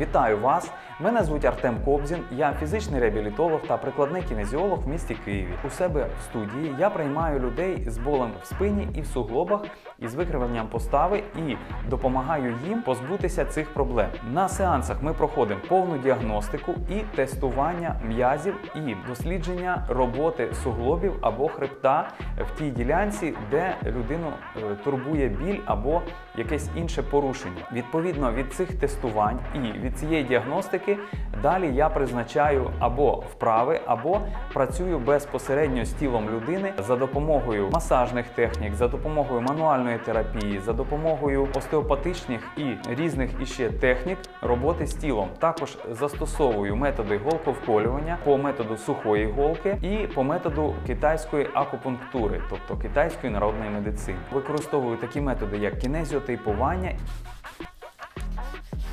Вітаю вас! Мене звуть Артем Кобзін, я фізичний реабілітолог та прикладний кінезіолог в місті Києві. У себе в студії я приймаю людей з болем в спині і в суглобах із викривленням постави і допомагаю їм позбутися цих проблем. На сеансах ми проходимо повну діагностику і тестування м'язів і дослідження роботи суглобів або хребта в тій ділянці, де людину е, турбує біль або якесь інше порушення. Відповідно від цих тестувань і від цієї діагностики далі я призначаю або вправи, або працюю безпосередньо з тілом людини за допомогою масажних технік, за допомогою мануальної терапії, за допомогою остеопатичних і різних іще технік роботи з тілом. Також застосовую методи голковколювання по методу сухої голки і по методу китайської акупунктури, тобто китайської народної медицини. Використовую такі методи, як кінезіотейпування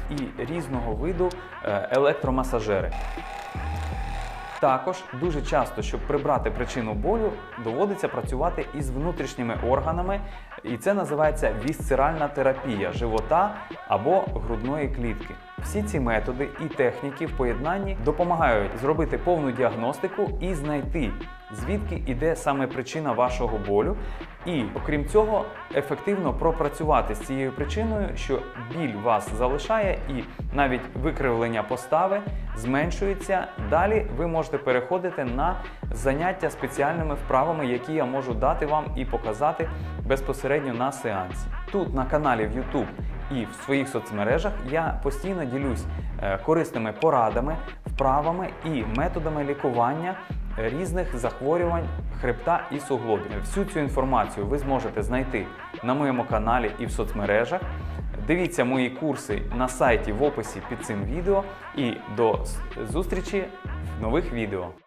і різного виду е, електромасажери. Також дуже часто, щоб прибрати причину болю, доводиться працювати із внутрішніми органами, і це називається вісцеральна терапія живота або грудної клітки. Всі ці методи і техніки в поєднанні допомагають зробити повну діагностику і знайти, звідки іде саме причина вашого болю, і окрім цього, ефективно пропрацювати з цією причиною, що біль вас залишає, і навіть викривлення постави зменшується. Далі ви можете переходити на заняття спеціальними вправами, які я можу дати вам і показати безпосередньо на сеансі. Тут на каналі в YouTube і в своїх соцмережах я постійно ділюсь е, корисними порадами, вправами і методами лікування різних захворювань хребта і суглобів. Всю цю інформацію ви зможете знайти на моєму каналі і в соцмережах. Дивіться мої курси на сайті в описі під цим відео і до зустрічі в нових відео.